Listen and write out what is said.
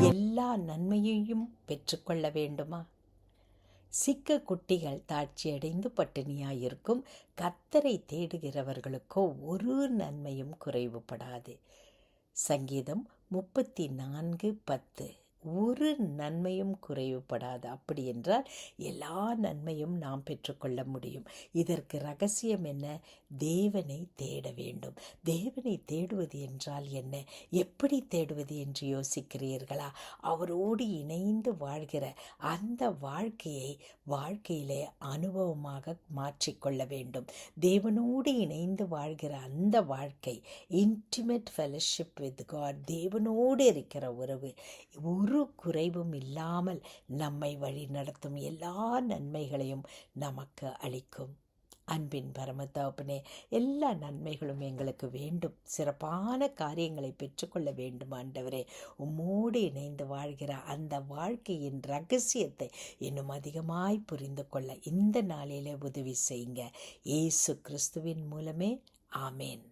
எல்லா நன்மையையும் பெற்றுக்கொள்ள வேண்டுமா? சிக்க குட்டிகள் தாட்சியடைந்து பட்டினியாயிருக்கும். கத்தரை தேடுகிறவர்களுக்கோ ஒரு நன்மையும் குறைவுபடாது. சங்கீதம் முப்பத்தி நான்கு பத்து. ஒரு நன்மையும் குறைவுபடாது. அப்படி என்றால் எல்லா நன்மையும் நாம் பெற்றுக்கொள்ள முடியும். இதற்கு ரகசியம் என்ன? தேவனை தேட வேண்டும். தேவனை தேடுவது என்றால் என்ன? எப்படி தேடுவது என்று யோசிக்கிறீர்களா? அவரோடு இணைந்து வாழ்கிற அந்த வாழ்க்கையை வாழ்க்கையிலே அனுபவமாக மாற்றிக்கொள்ள வேண்டும். தேவனோடு இணைந்து வாழ்கிற அந்த வாழ்க்கை இன்டிமேட் ஃபெலோஷிப் வித் காட் தேவனோடு இருக்கிற உறவு ஒரு குறைவும் இல்லாமல் நம்மை வழி நடத்தும் எல்லா நன்மைகளையும் நமக்கு அளிக்கும். அன்பின் பரமதாபனே எல்லா நன்மைகளும் எங்களுக்கு வேண்டும். சிறப்பான காரியங்களை பெற்றுக்கொள்ள வேண்டும் ஆண்டவரே. உம்மோடு இணைந்து வாழ்கிற அந்த வாழ்க்கையின் ரகசியத்தை இன்னும் அதிகமாய் புரிந்து கொள்ள இந்த நாளிலே உதவி செய்யுங்க. இயேசு கிறிஸ்துவின் மூலமே. ஆமேன்.